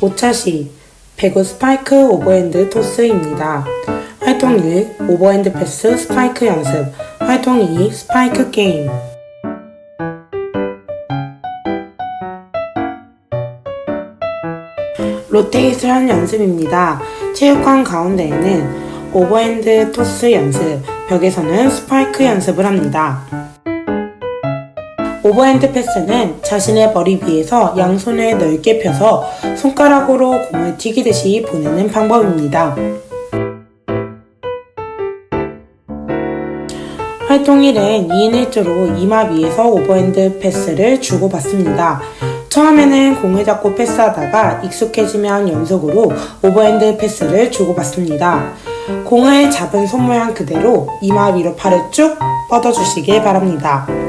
오차시 배구 스파이크 오버핸드 토스입니다. 활동 1 오버핸드 패스 스파이크 연습 활동 2 스파이크 게임 로테이션 연습입니다. 체육관 가운데에는 오버핸드 토스 연습, 벽에서는 스파이크 연습을 합니다. 오버핸드 패스는 자신의 머리 위에서 양손을 넓게 펴서 손가락으로 공을 튀기듯이 보내는 방법입니다. 활동 1은 2인 1조로 이마 위에서 오버핸드 패스를 주고받습니다. 처음에는 공을 잡고 패스하다가 익숙해지면 연속으로 오버핸드 패스를 주고받습니다. 공을 잡은 손 모양 그대로 이마 위로 팔을 쭉 뻗어주시길 바랍니다.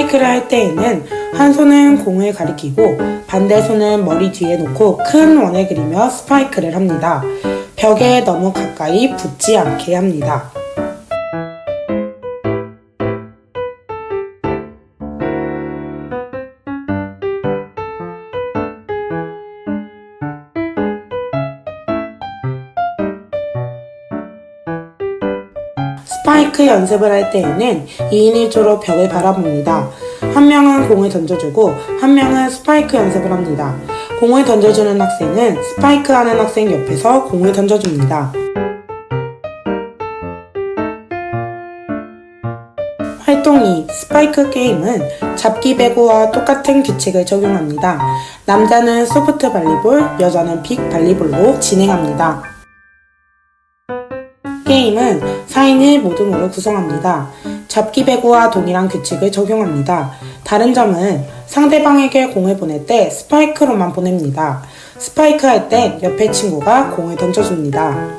스파이크를 할 때에는 한 손은 공을 가리키고 반대 손은 머리 뒤에 놓고 큰 원을 그리며 스파이크를 합니다. 벽에 너무 가까이 붙지 않게 합니다. 스파이크 연습을 할 때에는 2인 1조로 벽을 바라봅니다. 한 명은 공을 던져주고 한 명은 스파이크 연습을 합니다. 공을 던져주는 학생은 스파이크 하는 학생 옆에서 공을 던져줍니다. 활동 2 스파이크 게임은 잡기 배구와 똑같은 규칙을 적용합니다. 남자는 소프트 발리볼, 여자는 빅 발리볼로 진행합니다. 게임은 4인을 모둠으로 구성합니다. 잡기 배구와 동일한 규칙을 적용합니다. 다른 점은 상대방에게 공을 보낼 때 스파이크로만 보냅니다. 스파이크 할 때 옆에 친구가 공을 던져줍니다.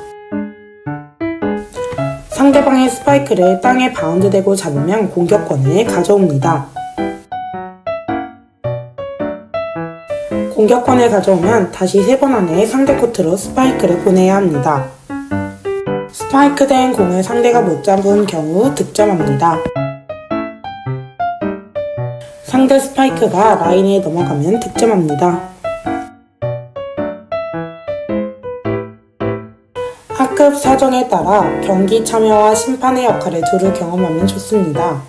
상대방의 스파이크를 땅에 바운드되고 잡으면 공격권을 가져옵니다. 공격권을 가져오면 다시 3번 안에 상대 코트로 스파이크를 보내야 합니다. 스파이크된 공을 상대가 못 잡은 경우 득점합니다. 상대 스파이크가 라인에 넘어가면 득점합니다. 학급 사정에 따라 경기 참여와 심판의 역할을 두루 경험하면 좋습니다.